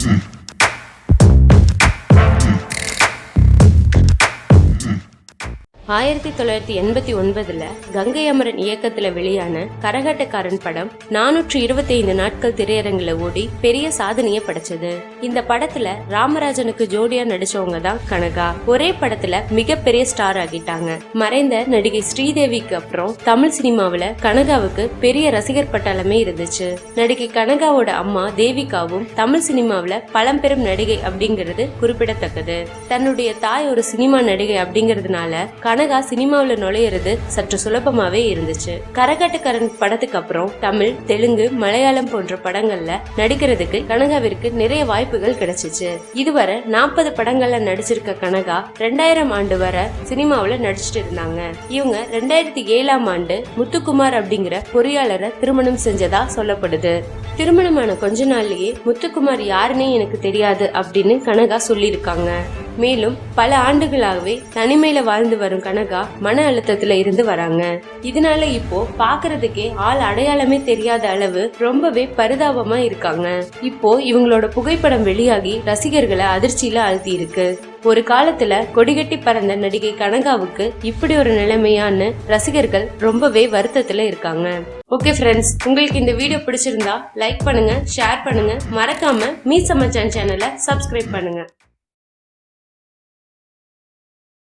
Mm-hmm. ஆயிரத்தி தொள்ளாயிரத்தி எண்பத்தி ஒன்பதுல கங்கை அமரன் இயக்கத்துல வெளியான கரகாட்டக்காரன் படம் நானூற்று இருபத்தி ஐந்து நாட்கள் திரையரங்குல ஓடி பெரிய சாதனையை படைச்சது. இந்த படத்துல ராமராஜனுக்கு ஜோடியா நடிச்சவங்க தான் கனகா. ஒரே படத்துல மிகப்பெரிய ஸ்டார் ஆகிட்டாங்க. மறைந்த நடிகை ஸ்ரீதேவிக்கு அப்புறம் தமிழ் சினிமாவுல கனகாவுக்கு பெரிய ரசிகர் பட்டாளமே இருந்துச்சு. நடிகை கனகாவோட அம்மா தேவிகாவும் தமிழ் சினிமாவில பழம்பெரும் நடிகை அப்படிங்கிறது குறிப்பிடத்தக்கது. தன்னுடைய தாய் ஒரு சினிமா நடிகை அப்படிங்கறதுனால கனகா சினிமாவில் நுழையிறது சற்று சுலபமாவே இருந்துச்சு. கரகாட்டக்காரன் படத்துக்கு அப்புறம் தமிழ் தெலுங்கு மலையாளம் போன்ற படங்கள்ல நடிக்கிறதுக்கு கனகாவிற்கு நிறைய வாய்ப்புகள் கிடைச்சிச்சு. இதுவரை நாற்பது படங்கள்ல நடிச்சிருக்க கனகா ரெண்டாயிரம் ஆண்டு வரை சினிமாவில் நடிச்சிட்டு இருந்தாங்க. இவங்க ரெண்டாயிரத்தி ஏழாம் ஆண்டு முத்துக்குமார் அப்படிங்கிற பொறியாளரை திருமணம் செஞ்சதா சொல்லப்படுது. திருமணமான கொஞ்ச நாள்லயே முத்துக்குமார் யாருன்னே எனக்கு தெரியாது அப்படின்னு கனகா சொல்லியிருக்காங்க. மேலும் பல ஆண்டுகளாகவே தனிமையில வாழ்ந்து வரும் கனகா மன அழுத்தத்துல இருந்து வராங்க. இதனால இப்போ பாக்குறதுக்கே ஆள் அடையாளமே தெரியாத அளவு ரொம்பவே பரிதாபமா இருக்காங்க. இப்போ இவங்களோட புகைப்படம் வெளியாகி ரசிகர்களை அதிர்ச்சியில அழுத்தி இருக்கு. ஒரு காலத்துல கொடிகட்டி பறந்த நடிகை கனகாவுக்கு இப்படி ஒரு நிலைமையான்னு ரசிகர்கள் ரொம்பவே வருத்தத்துல இருக்காங்க. ஓகே ஃப்ரெண்ட்ஸ் உங்களுக்கு இந்த வீடியோ பிடிச்சிருந்தா லைக் பண்ணுங்க ஷேர் பண்ணுங்க. மறக்காம மீ சமச்சான் சேனலை சப்ஸ்கிரைப் பண்ணுங்க.